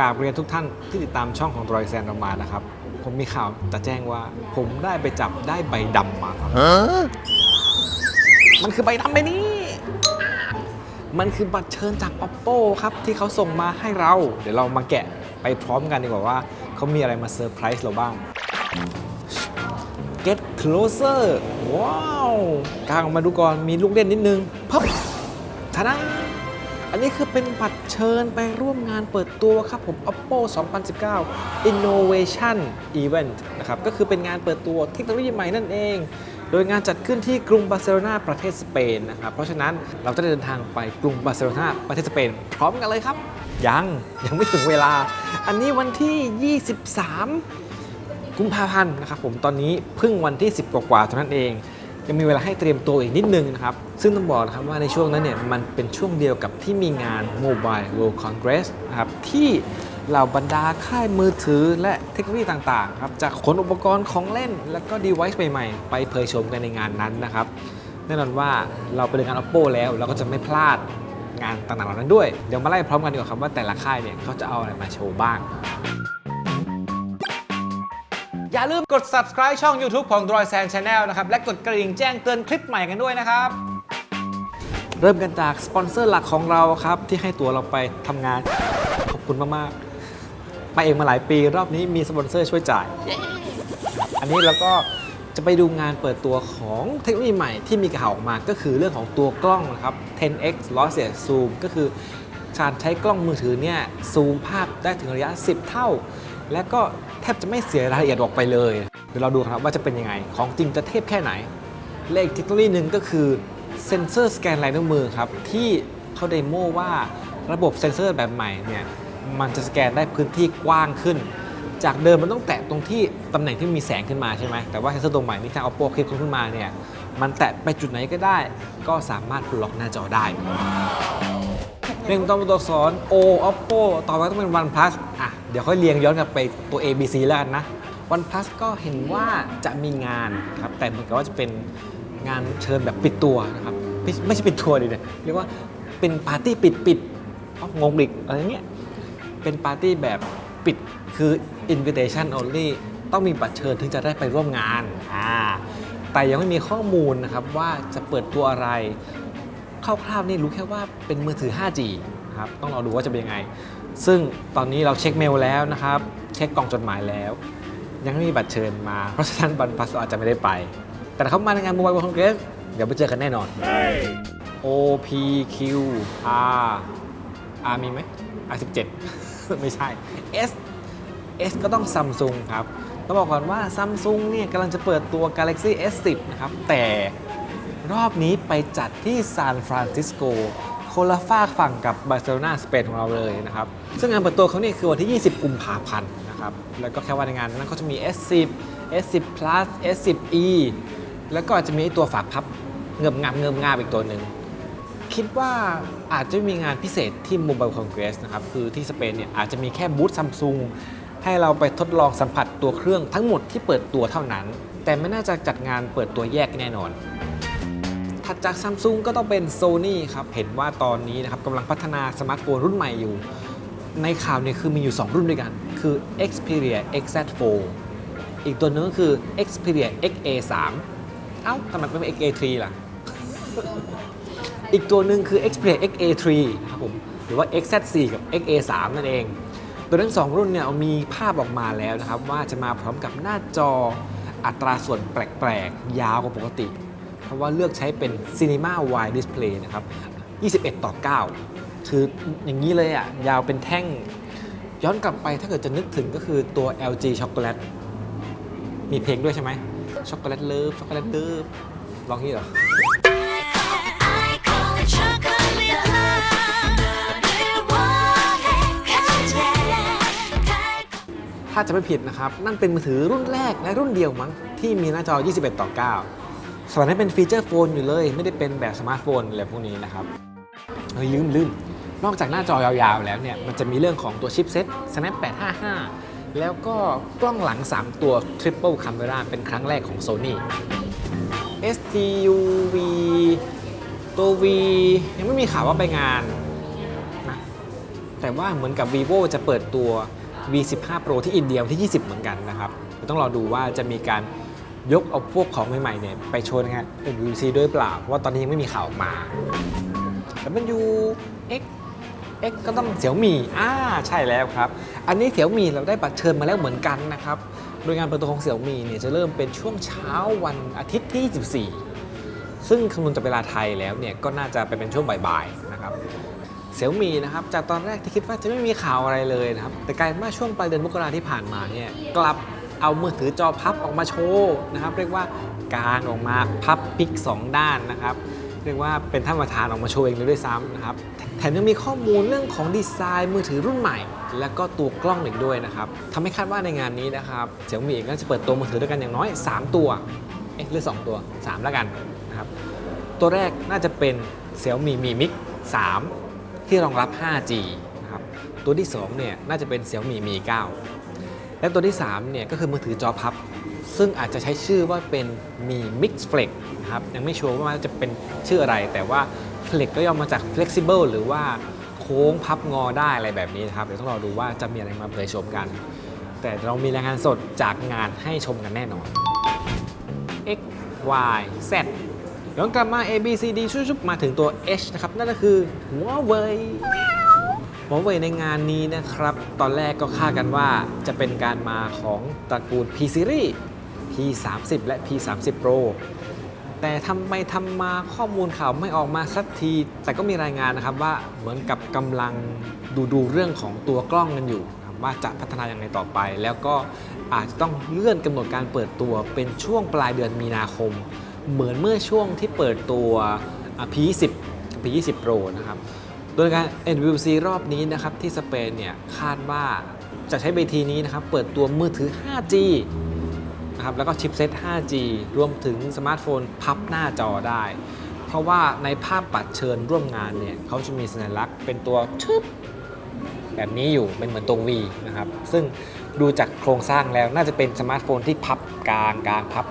กราบเรียนทุกท่านที่ติดตามช่องของดรอยแซนเรามานะครับ ผมมีข่าวจะแจ้งว่า ผมได้ไปจับได้ใบดำมาครับ มันคือใบดำใบนี้ มันคือบัตรเชิญจาก oppo ครับ ที่เขาส่งมาให้เรา เดี๋ยวเรามาแกะไปพร้อมกันดีกว่าว่าเขามีอะไรมาเซอร์ไพรส์เราบ้าง Get closer ว้าวกางออกมาดูก่อนมีลูกเล่นนิดนึงพับทาดา อันนี้คือเป็นบัตรเชิญไปร่วมงานเปิดตัวครับผม oppo 2019 innovation event นะครับ ก็คือเป็นงานเปิดตัวเทคโนโลยีใหม่นั่นเอง โดยงานจัดขึ้นที่กรุงบาร์เซโลนาประเทศสเปนนะครับ เพราะฉะนั้นเราจะเดินทางไปกรุงบาร์เซโลนาประเทศสเปน พร้อมกันเลยครับ ยัง ยังไม่ถึงเวลา อันนี้วันที่ 23 กุมภาพันธ์นะครับผม ตอนนี้เพิ่งวันที่ 10 กว่าๆเท่านั้นเอง ยังมีเวลาให้เตรียมตัวอีกนิดนึงนะครับ ซึ่งต้องบอกนะครับว่าในช่วงนั้นเนี่ยมันเป็นช่วงเดียวกับที่มีงาน Mobile World Congress นะครับที่เหล่าบรรดาค่ายมือถือและเทคโนโลยีต่างๆครับจะขนอุปกรณ์ของเล่น และก็ device ใหม่ๆ ไปเผยชมกันในงานนั้นนะครับ แน่นอนว่าเราไปเดินงาน Oppo แล้วเราก็จะไม่พลาดงานต่างๆเหล่านั้นด้วย เดี๋ยวมาไล่พร้อมกันดีกว่าครับว่าแต่ละค่ายเนี่ยเขาจะเอาอะไรมาโชว์บ้าง อย่าลืมกด subscribe ช่อง YouTube ของ d r o i s a n Channel นะครับ และกดกระดิ่งแจ้งเตือนคลิปใหม่กันด้วยนะครับ เริ่มกันจากสปอนเซอร์หลักของเราครับ ที่ให้ตัวเราไปทำงาน ขอบคุณมากๆไปเองมาหลายปี รอบนี้มีสปอนเซอร์ช่วยจ่าย อันนี้เราก็จะไปดูงานเปิดตัวของเทคโนโลยีใหม่ที่มีข่าวออกมาก็คือเรื่องของตัวกล้องนะครับ 10x lossless zoom ก็คือการใช้กล้องมือถือเนี่ยซูมภาพได้ถึงระยะ 10 เท่า และก็ แทบจะไม่เสียรายละเอียดออกไปเลย เดี๋ยวเราดูครับว่าจะเป็นยังไง ของจริงจะเทพแค่ไหน และอีกเทคโนโลยีหนึ่งก็คือเซนเซอร์สแกนลายนิ้วมือครับ ที่เขาเดโมว่าระบบเซนเซอร์แบบใหม่เนี่ยมันจะสแกนได้พื้นที่กว้างขึ้น จากเดิมมันต้องแตะตรงที่ตำแหน่งที่มีแสงขึ้นมาใช่ไหมแต่ว่าเซนเซอร์ตัวใหม่ที่ทาง oppo คลิปขึ้นมาเนี่ยมันแตะไปจุดไหนก็ได้ ก็สามารถปล็อกหน้าจอได้เรื่งต้องตัวสอน o oppo ต่อมาต้องเป็น oneplus อะ เดี๋ยวค่อยเรียงย้อนกลับไปตัว a b c แล้วกันนะ oneplus ก็เห็นว่าจะมีงานครับแต่เหมือนกับว่าจะเป็นงานเชิญแบบปิดตัวนะครับไม่ไม่ใช่ปิดตัวดิเนี่ยเรียกว่าเป็นปาร์ตี้ปิดปิดเอ้างงอีกอะไรเงี้ยเป็นปาร์ตี้แบบปิดคือ invitation only ต้องมีบัตรเชิญถึงจะได้ไปร่วมงานอ่าแต่ยังไม่มีข้อมูลนะครับว่าจะเปิดตัวอะไรคร่าวๆนี่รู้แค่ว่าเป็นมือถือ 5G ครับต้องรอดูว่าจะเป็นยังไง ซึ่งตอนนี้เราเช็คเมลแล้วนะครับ เช็คกล่องจดหมายแล้ว ยังไม่มีบัตรเชิญมา เพราะฉะนั้นบันพัสอาจจะไม่ได้ไป แต่เขามาในงาน Mobile World Congress เดี๋ยวไปเจอกันแน่นอน O P Q R R มีไหม R 17 ไม่ใช่ S S ก็ต้อง Samsung ครับต้องบอกก่อนว่า Samsung เนี่ยกำลังจะเปิดตัว Galaxy S10 นะครับ แต่รอบนี้ไปจัดที่ซานฟรานซิสโก คนละฝากฝั่งกับบาร์เซโลนาสเปนของเราเลยนะครับ ซึ่งงานเปิดตัวเขาเนี่ยคือวันที่ 20 กุมภาพันธ์นะครับ แล้วก็แค่วันในงานนั้นเขาจะมี S10 S10 Plus S10e แล้วก็จะมีตัวฝากพับเงิบงับเงิบงาบอีกตัวหนึ่งคิดว่าอาจจะมีงานพิเศษที่ Mobile Congress นะครับ คือที่สเปนเนี่ยอาจจะมีแค่บูธซัมซุงให้เราไปทดลองสัมผัสตัวเครื่องทั้งหมดที่เปิดตัวเท่านั้น แต่ไม่น่าจะจัดงานเปิดตัวแยกแน่นอน ถัดจากซัมซุงก็ต้องเป็น Sony ครับ เห็นว่าตอนนี้นะครับกำลังพัฒนาสมาร์ทโฟนรุ่นใหม่อยู่ ในข่าวเนี่ยคือมีอยู่ 2 รุ่นด้วยกัน คือ Xperia XZ4 อีกตัวหนึงก็คือ Xperia XA3 เอ้าทำไมไม่เป็น XA3 ล่ะ อีกตัวหนึ่งคือ Xperia XA3 ครับผมหรือว่า XZ4 กับ XA3 นั่นเอง ตัวทั้งสองรุ่นเนี่ยมีภาพออกมาแล้วนะครับ ว่าจะมาพร้อมกับหน้าจออัตราส่วนแปลกๆ ยาวกว่าปกติ เพราะว่าเลือกใช้เป็น Cinema Wide Display นะครับ 21 ต่อ 9 คืออย่างนี้เลยอะ ยาวเป็นแท่ง ย้อนกลับไปถ้าเกิดจะนึกถึงก็คือตัว LG ช็อกโกแลต มีเพลงด้วยใช่ไหมช็อกโกแลตเลิฟช็อกโกแลตเลิฟลองนี่เหรอถ้าจะไม่ผิดนะครับ นั่นเป็นมือถือรุ่นแรกและรุ่นเดียวมั้งที่มีหน้าจอ 21 ต่อ 9 สมัยนั้นเป็นฟีเจอร์โฟนอยู่เลย ไม่ได้เป็นแบบสมาร์ทโฟนอะไรพวกนี้นะครับเฮ้ยลืมลืมนอกจากหน้าจอยาวๆแล้วเนี่ยมันจะมีเรื่องของตัวชิปเซ็ต Snap 855 แล้วก็กล้องหลัง 3 ตัว Triple Camera เป็นครั้งแรกของ Sony STUV ตัว V ยังไม่มีข่าวว่าไปงานนะแต่ว่าเหมือนกับ vivo จะเปิดตัว V15 Pro ที่อินเดียวที่ 20 เหมือนกันนะครับต้องรอดูว่าจะมีการ ยกเอาพวกของใหม่ๆเนี่ยไปโชว์ในงาน WC ด้วยเปล่า เพราะว่าตอนนี้ยังไม่มีข่าวออกมาแล้วมันอยู่ X X ก็ต้องเสี่ยวมี่อ่าใช่แล้วครับ อันนี้เสี่ยวมี่เราได้บัตรเชิญมาแล้วเหมือนกันนะครับ โดยงานเปิดตัวของเสี่ยวมี่เนี่ยจะเริ่มเป็นช่วงเช้าวันอาทิตย์ที่ 24 ซึ่งคำนวณจากเวลาไทยแล้วเนี่ยก็น่าจะไปเป็นช่วงบ่ายๆนะครับเสี่ยวมีนะครับจากตอนแรกที่คิดว่าจะไม่มีข่าวอะไรเลยนะครับแต่กลายเป็นว่าช่วงปลายเดือนมกราที่ผ่านมาเนี่ยกลับ เอามือถือจอพับออกมาโชว์นะครับ เรียกว่ากางออกมาพับปิก 2 ด้านนะครับ เรียกว่าเป็นท่านประธานออกมาโชว์เองเลยด้วยซ้ำนะครับ แถมยังมีข้อมูลเรื่องของดีไซน์มือถือรุ่นใหม่ และก็ตัวกล้องอีกด้วยนะครับทำให้คาดว่าในงานนี้นะครับเสี่ยมีเองก็จะเปิดตัวมือถือด้วยกันอย่างน้อย 3 ตัว เอ๊ะหรือ 2 ตัว 3 แล้วกันนะครับ ตัวแรกน่าจะเป็น Xiaomi Mi Mix 3ที่รองรับ 5G นะครับ ตัวที่ 2 เนี่ยน่าจะเป็น Xiaomi Mi 9 และตัวที่3เนี่ยก็คือมือถือจอพับ ซึ่งอาจจะใช้ชื่อว่าเป็น Mi Mix Flex นะครับยังไม่ชัวร์ว่าจะเป็นชื่ออะไร แต่ว่า Flex ก็ย่อมาจาก Flexible หรือว่าโค้งพับงอได้อะไรแบบนี้นะครับ เดี๋ยวต้องรอดูว่าจะมีอะไรมาเผยชมกัน แต่เรามีรายงานสดจากงานให้ชมกันแน่นอน X Y Z ย้อนกลับมา A B C D ชุบๆมาถึงตัว H นะครับ นั่นก็คือหัวเว่ย หัวเว่ยในงานนี้นะครับ ตอนแรกก็คาดกันว่าจะเป็นการมาของตระกูล P Series P 3 0และ P 3 0 Pro แต่ทำไปทำมาข้อมูลข่าวไม่ออกมาสักที แต่ก็มีรายงานนะครับว่าเหมือนกับกำลังดูดูเรื่องของตัวกล้องกันอยู่ ว่าจะพัฒนาอย่างไรต่อไป แล้วก็อาจจะต้องเลื่อนกำหนดการเปิดตัวเป็นช่วงปลายเดือนมีนาคม เหมือนเมื่อช่วงที่เปิดตัว P20 P20 Pro นะครับ ดยการ NWC รอบนี้นะครับที่สเปนเนี่ยคาดว่าจะใช้เวทีนี้นะครับเปิดตัวมือถือ 5G นะครับแล้วก็ชิปเซต 5G รวมถึงสมาร์ทโฟนพับหน้าจอได้ เพราะว่าในภาพบัตรเชิญร่วมงานเนี่ยเขาจะมีสัญลักษณ์เป็นตัวชึบแบบนี้อยู่เป็นเหมือนตรง V นะครับ ซึ่งดูจากโครงสร้างแล้วน่าจะเป็นสมาร์ทโฟนที่พับกลางกลางพับ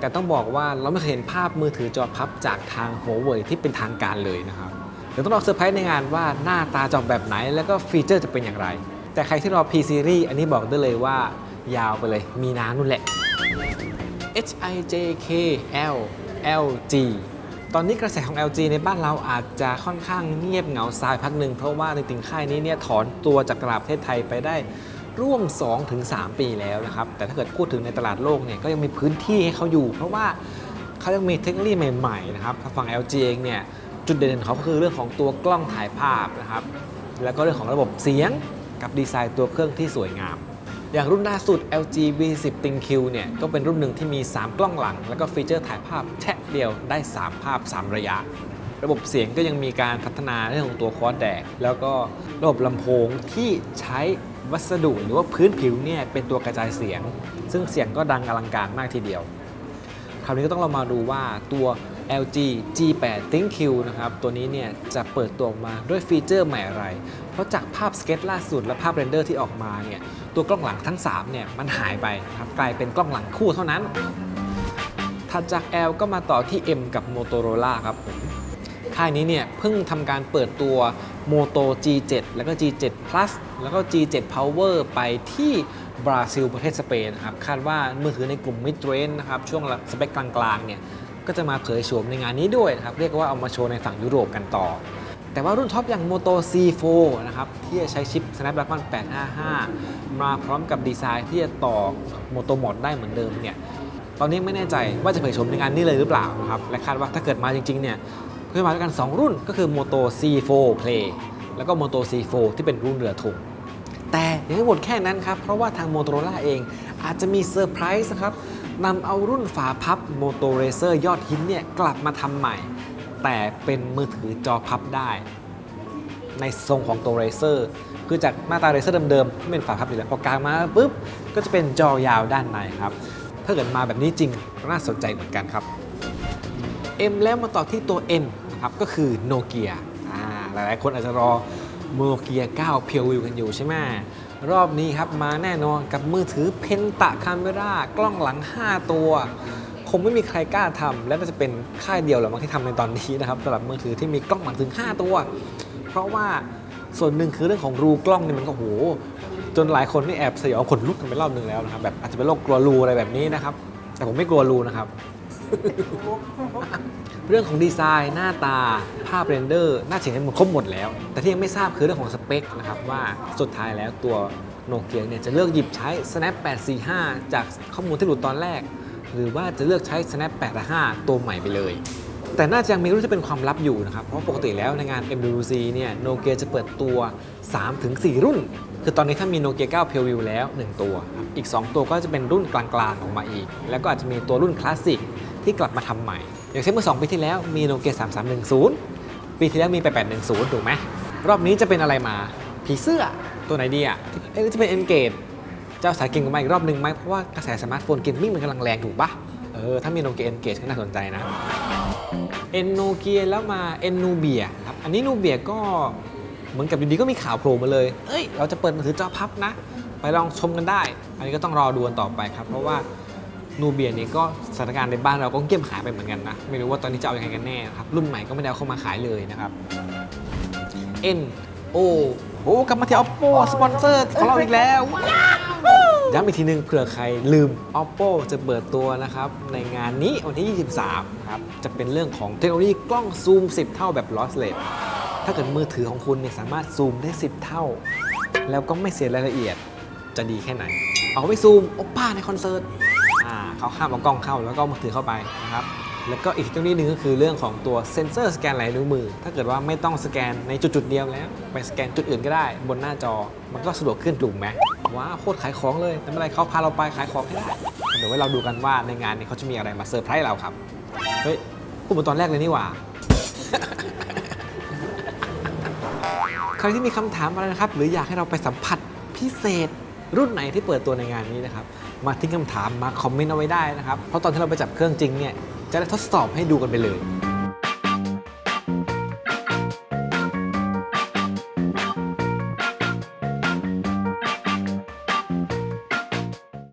แต่ต้องบอกว่าเราไม่เคยเห็นภาพมือถือจอพับจากทางหัวเว่ยที่เป็นทางการเลยนะครับ ดี๋ยวต้องรอเซอร์ไพรส์ในงานว่าหน้าตาจอแบบไหน แล้วก็ฟีเจอร์จะเป็นอย่างไร แต่ใครที่รอ P Series อันนี้บอกได้เลยว่ายาวไปเลย มีน้านู่นแหละ H I J K L L G ตอนนี้กระแสของ LG ในบ้านเราอาจจะค่อนข้างเงียบเหงาซายพักหนึ่งเพราะว่าในติงค่ายนี้เนี่ยถอนตัวจากตลาดประเทศไทยไปได้ร่วม 2-3 ปีแล้วนะครับ แต่ถ้าเกิดพูดถึงในตลาดโลกเนี่ยก็ยังมีพื้นที่ให้เขาอยู่ เพราะว่าเขายังมีเทคโนโลยีใหม่ๆนะครับทางฝั่ง LG เองเนี่ย จุดเด่นของเขาก็คือเรื่องของตัวกล้องถ่ายภาพนะครับ แล้วก็เรื่องของระบบเสียงกับดีไซน์ตัวเครื่องที่สวยงาม อย่างรุ่นล่าสุด LG V10 ThinQ เนี่ย ก็เป็นรุ่นหนึ่งที่มี 3 กล้องหลัง แล้วก็ฟีเจอร์ถ่ายภาพแชะเดียวได้ 3 ภาพ 3 ระยะ ระบบเสียงก็ยังมีการพัฒนาเรื่องของตัวควอดแดก แล้วก็ระบบลำโพงที่ใช้วัสดุหรือว่าพื้นผิวเนี่ยเป็นตัวกระจายเสียง ซึ่งเสียงก็ดังอลังการมากทีเดียว คราวนี้ก็ต้องเรามาดูว่าตัว LG G8 ThinQ นะครับ ตัวนี้เนี่ยจะเปิดตัวออกมาด้วยฟีเจอร์ใหม่อะไร เพราะจากภาพสเก็ตล่าสุดและภาพเรนเดอร์ที่ออกมาเนี่ยตัวกล้องหลังทั้ง3เนี่ยมันหายไปครับกลายเป็นกล้องหลังคู่เท่านั้น ถัดจาก L ก็มาต่อที่ M กับ Motorola ครับผมค่ายนี้เนี่ยเพิ่งทำการเปิดตัว Moto G7 แล้วก็ G7 Plus แล้วก็ G7 Power ไปที่บราซิลประเทศสเปนนะครับคาดว่ามือถือในกลุ่ม mid range นะครับช่วงสเปคกลางๆเนี่ย ก็จะมาเผยโฉมในงานนี้ด้วยนะครับเรียกว่าเอามาโชว์ในฝั่งยุโรปกันต่อ แต่ว่ารุ่นท็อปอย่าง Moto C4 นะครับที่จะใช้ชิป Snapdragon 855 มาพร้อมกับดีไซน์ที่จะต่อ Moto Mod ได้เหมือนเดิมเนี่ยตอนนี้ไม่แน่ใจว่าจะเผยโฉมในงานนี้เลยหรือเปล่านะครับและคาดว่าถ้าเกิดมาจริงๆเนี่ยก็จะมาด้วยกัน 2 รุ่นก็คือ Moto C4 Play แล้วก็ Moto C4 ที่เป็นรุ่นเรือธงแต่ยังไม่หมดแค่นั้นครับ เพราะว่าทาง Motorola เองอาจจะมีเซอร์ไพรส์นะครับ นำเอารุ่นฝาพับ Moto Racer ยอดฮิตเนี่ยกลับมาทำใหม่ แต่เป็นมือถือจอพับได้ ในทรงของตัว Racer คือจากหน้าตา Racer เดิมๆที่เป็นฝาพับอยู่แล้วพอกลางมาปุ๊บก็จะเป็นจอยาวด้านในครับ ถ้าเกิดมาแบบนี้จริงก็น่าสนใจเหมือนกันครับ M แล้วมาต่อที่ตัว N นะครับก็คือโนเกียอ่าหลายๆคนอาจจะรอโนเกีย9เพียววิวกันอยู่ใช่ไหม รอบนี้ครับมาแน่นอนกับมือถือเพนตะคาเมรากล้องหลัง 5 ตัว คงไม่มีใครกล้าทำและน่าจะเป็นค่ายเดียวแหละมั้งที่ทำในตอนนี้นะครับสำหรับมือถือที่มีกล้องหลังถึง 5 ตัว เพราะว่าส่วนหนึ่งคือเรื่องของรูกล้องเนี่ยมันก็โหจนหลายคนนี่แอบสยองขนลุกกันไปรอบหนึ่งแล้วนะครับแบบอาจจะเป็นโรคกลัวรูอะไรแบบนี้นะครับ แต่ผมไม่กลัวรูนะครับ เรื่องของดีไซน์หน้าตาภาพเรนเดอร์ หน้าเฉียงมันครบหมดแล้ว แต่ที่ยังไม่ทราบคือเรื่องของสเปคนะครับว่าสุดท้ายแล้วตัวโนเกียเนี่ยจะเลือกหยิบใช้ Snap 845 จากข้อมูลที่หลุดตอนแรก หรือว่าจะเลือกใช้ Snap 85ตัวใหม่ไปเลย แต่น่าจะยังมีรุ่นที่เป็นความลับอยู่นะครับ เพราะปกติแล้วในงาน MWC เนี่ยโนเกียจะเปิดตัว 3-4 รุ่น คือตอนนี้ถ้ามีโนเกีย9 p u r e v i e w แล้ว 1 ตัวครับอีก 2 ตัวก็จะเป็นรุ่นกลางๆออกมาอีก แล้วก็อาจจะมีตัวรุ่นคลาสสิก ที่กลับมาทำใหม่ อย่างเช่นเมื่อ 2 ปีที่แล้วมีโนเกีย3310 ปีที่แล้วมี 8810 ถูกไหม รอบนี้จะเป็นอะไรมา ผีเสื้อตัวไหนดีอะเอ๊ะหรือจะเป็น Engage เจ้าสายเก่งกันมาอีกรอบหนึ่งไหมเพราะว่ากระแสสมาร์ทโฟนเกมมิ่งมันกำลังแรงถูกปะเออถ้ามีโนเกีย Engage ก็น่าสนใจนะเอ็นโนเกียแล้วมาเอ็นนูเบียครับอันนี้นูเบียก็เหมือนกับอยู่ดีก็มีข่าวโผล่มาเลย เอ้ย เราจะเปิดมือถือจอพับนะ ไปลองชมกันได้ อันนี้ก็ต้องรอดูกันต่อไปครับ เพราะว่า นูเบียนี่ก็สถานการณ์ในบ้านเราก็เงียบหายไปเหมือนกันนะ ไม่รู้ว่าตอนนี้จะเอาอยัางไงกันแน่ครับ รุ่นใหม่ก็ไม่ได้เอาเข้ามาขายเลยนะครับ N O โอ้กลับมาที่ Oppo สปอนเซอร์ของเราอีกแล้วว้าวย้ำอีกทีนึงเผื่อใครลืม Oppo จะเปิดตัวนะครับ ในงานนี้วันที่ 23 ครับ จะเป็นเรื่องของเทคโนโลยีกล้องซูม 10 เท่าแบบ lossless ถ้าเกิดมือถือของคุณเนี่ยสามารถซูมได้ 10 เท่า แล้วก็ไม่เสียรายละเอียดจะดีแค่ไหน เอาไปซูมโอป้าในคอนเสิร์ต เขาข้ามเอากล้องเข้าแล้วก็มือถือเข้าไปนะครับแล้วก็อีกเทคโนโลยีหนึ่งก็คือเรื่องของตัวเซ็นเซอร์สแกนลายนิ้วมือ ถ้าเกิดว่าไม่ต้องสแกนในจุดๆเดียวแล้ว ไปสแกนจุดอื่นก็ได้ บนหน้าจอ มันก็สะดวกขึ้นถูกไหมว้าวโคตรขายของเลยแต่ไม่เป็นไรเขาพาเราไปขายของให้ได้เดี๋ยวไว้เราดูกันว่าในงานนี้เขาจะมีอะไรมาเซอร์ไพรส์เราครับเฮ้ยพูดมือนตอนแรกเลยนี่หว่าใครที่มีคำถามอะไรนะครับ หรืออยากให้เราไปสัมผัสพิเศษรุ่นไหนที่เปิดตัวในงานนี้นะครับ มาทิ้งคำถามมาคอมเมนต์เอาไว้ได้นะครับ เพราะตอนที่เราไปจับเครื่องจริงเนี่ยจะได้ทดสอบให้ดูกันไปเลย